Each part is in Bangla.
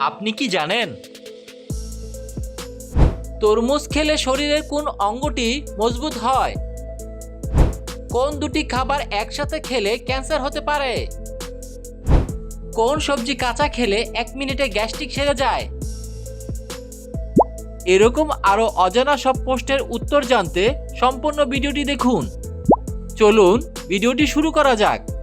আপনি কি জানেন? তরমুজ খেলে শরীরের কোন অঙ্গটি মজবুত হয়? কোন দুটি খাবার একসাথে খেলে ক্যান্সার হতে পারে? কোন সবজি কাঁচা খেলে এক মিনিটে গ্যাস্ট্রিক সেরে যায়? এরকম আরও অজানা সব প্রশ্নের উত্তর জানতে সম্পূর্ণ ভিডিওটি দেখুন। চলুন, ভিডিওটি শুরু করা যাক।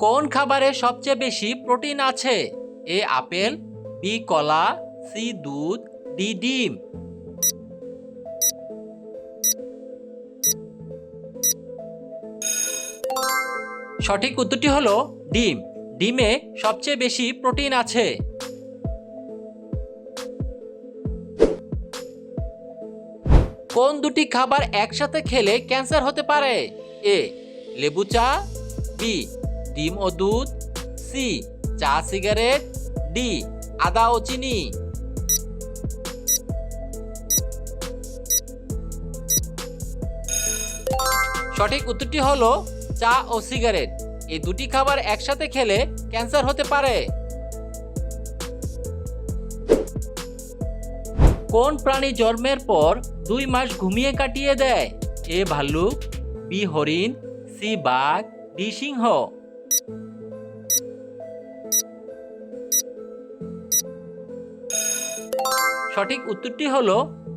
কোন খাবারে সবচেয়ে বেশি প্রোটিন আছে? এ আপেল, বি কলা, সি দুধ, ডি ডিম। সঠিক উত্তরটি হলো ডিম। ডিমে সবচেয়ে বেশি প্রোটিন আছে। কোন দুটি খাবার একসাথে খেলে ক্যান্সার হতে পারে? এ, লেবু চা, বি ডিম ও দুধ, সি, চা, সিগারেট, ডি, আদা ও চিনি। সঠিক উত্তরটি হলো চা ও সিগারেট। এই দুটি খাবার একসাথে খেলে ক্যান্সার হতে পারে। কোন প্রাণী জন্মের পর দুই মাস ঘুমিয়ে কাটিয়ে দেয়? এ ভাল্লুক, বি হরিণ, সি বাঘ, ডি সিংহ। সঠিক উত্তরটি হল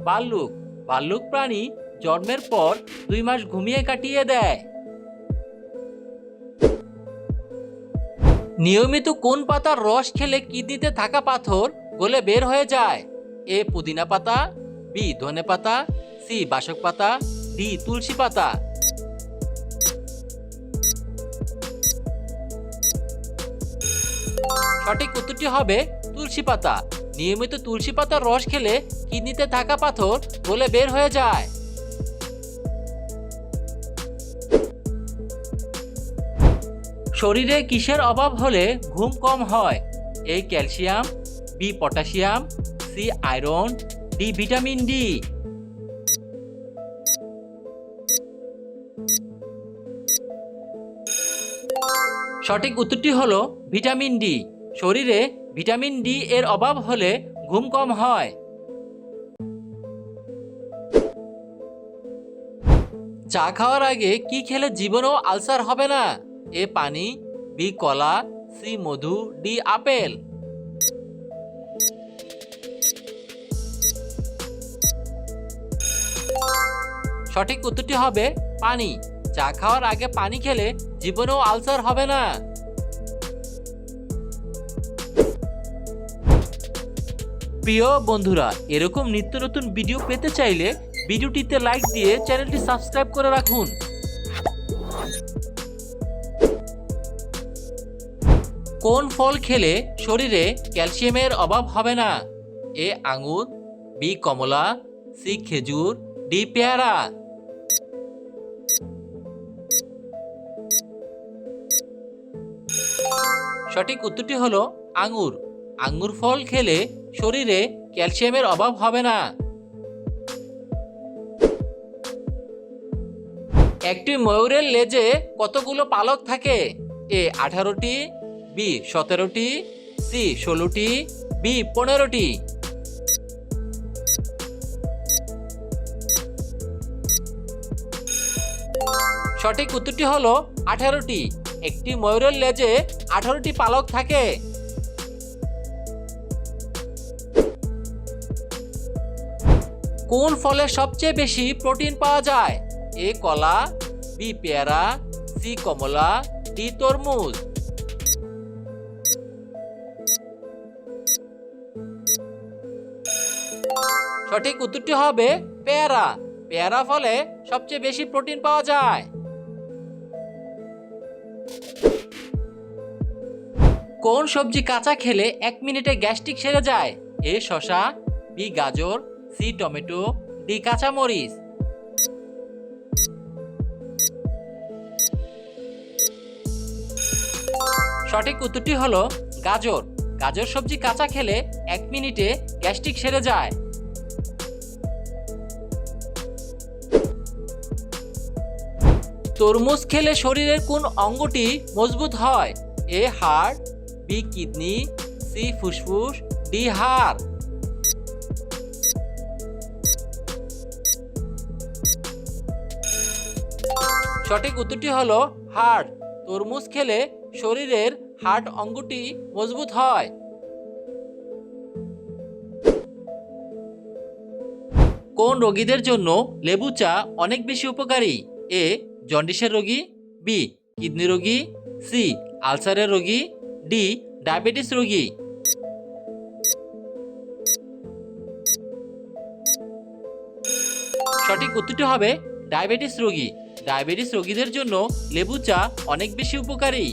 ভাল্লুক ভাল্লুক প্রাণী জন্মের পর দুই মাস ঘুমিয়ে কাটিয়ে দেয়। নিয়মিত কোন পাতার রস খেলে কিডনিতে থাকা পাথর গলে বের হয়ে যায়? এ পুদিনা পাতা, বি ধনে পাতা, সি বাসক পাতা, ডি তুলসী পাতা। সঠিক উত্তরটি হবে তুলসী পাতা। নিয়মিত তুলসী পাতার রস খেলে কিডনিতে থাকা পাথর গলে বের হয়ে যায়। শরীরে কিসের অভাব হলে ঘুম কম হয়? A calcium, B potassium, C iron D vitamin D সঠিক উত্তরটি হলো ভিটামিন ডি শরীরে ভিটামিন ডি এর অভাব হলে ঘুম কম হয়। চা খাওয়ার আগে কি খেলে জীবনেও আলসার হবে না? এ পানি, বি কলা, সি মধু, ডি আপেল। সঠিক উত্তরটি হবে পানি। চা খাওয়ার আগে পানি খেলে জীবনেও আলসার হবে না। প্রিয় বন্ধুরা, এরকম নিত্য নতুন ভিডিও পেতে চাইলে ভিডিওটিতে লাইক দিয়ে চ্যানেলটি সাবস্ক্রাইব করে রাখুন। কোন ফল খেলে শরীরে ক্যালসিয়ামের অভাব হবে না? এ আঙুর, বি কমলা, সি খেজুর, ডি পেয়ারা। সঠিক উত্তরটি হলো আঙুর। আঙ্গুর ফল খেলে শরীরে ক্যালসিয়ামের অভাব হবে না। একটি ময়ূরের লেজে কতগুলো পালক থাকে? এ আঠারোটি, বি সতেরোটি, সি ষোলোটি, বি পনেরোটি। সঠিক উত্তরটি হলো আঠারোটি। একটি ময়ূরের লেজে আঠারোটি পালক থাকে। কোন ফলে সবচেয়ে বেশি প্রোটিন পাওয়া যায়? এ কলা, বি পেয়ারা, সি কমলা, ডি তরমুজ। সঠিক উত্তরটি হবে পেয়ারা। পেয়ারা ফলে সবচেয়ে বেশি প্রোটিন পাওয়া যায়। কোন সবজি কাঁচা খেলে এক মিনিটে গ্যাস্ট্রিক সেরে যায়? এ শশা বি গাজর সি টমেটো, ডি কাঁচামরিচ। সঠিক উত্তরটি হলো গাজর। গাজর সবজি কাঁচা খেলে এক মিনিটে গ্যাস্ট্রিক সেরে যায়। তরমুজ খেলে শরীরের কোন অঙ্গটি মজবুত হয়? A heart B kidney, C ফুসফুস, ডি হাড়। সঠিক উত্তরটি হলো হার্ট তরমুজ খেলে শরীরের হার্ট অঙ্গটি মজবুত হয়। কোন রোগীদের জন্য লেবু চা অনেক বেশি উপকারী? এ, জন্ডিসের রোগী, বি, কিডনি রোগী, সি, আলসারের রোগী, ডি, ডায়াবেটিস রোগী। সঠিক উত্তরটি হবে ডায়াবেটিস রোগী। ডায়াবেটিস রোগীদের জন্য লেবু চা অনেক বেশি উপকারী।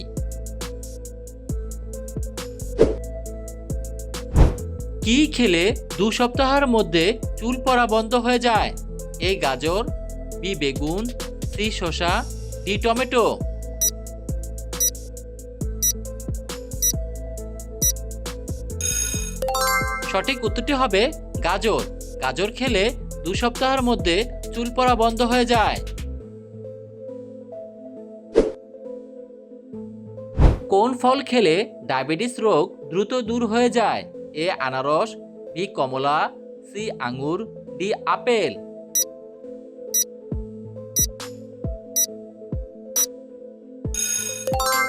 কি খেলে দু সপ্তাহের মধ্যে চুল পড়া বন্ধ হয়ে যায়? এ গাজর, বি বেগুন, সি শসা, ডি টমেটো। সঠিক উত্তরটি হবে গাজর। গাজর খেলে দু সপ্তাহের মধ্যে চুল পড়া বন্ধ হয়ে যায়। কোন ফল খেলে ডায়াবেটিস রোগ দ্রুত দূর হয়ে যায়? এ আনারস, বি কমলা, সি আঙ্গুর, ডি আপেল।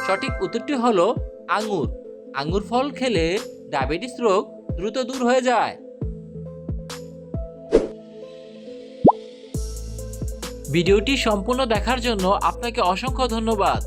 সঠিক উত্তরটি হলো আঙ্গুর। আঙ্গুর ফল খেলে ডায়াবেটিস রোগ দ্রুত দূর হয়ে যায়। ভিডিওটি সম্পূর্ণ দেখার জন্য আপনাকে অসংখ্য ধন্যবাদ।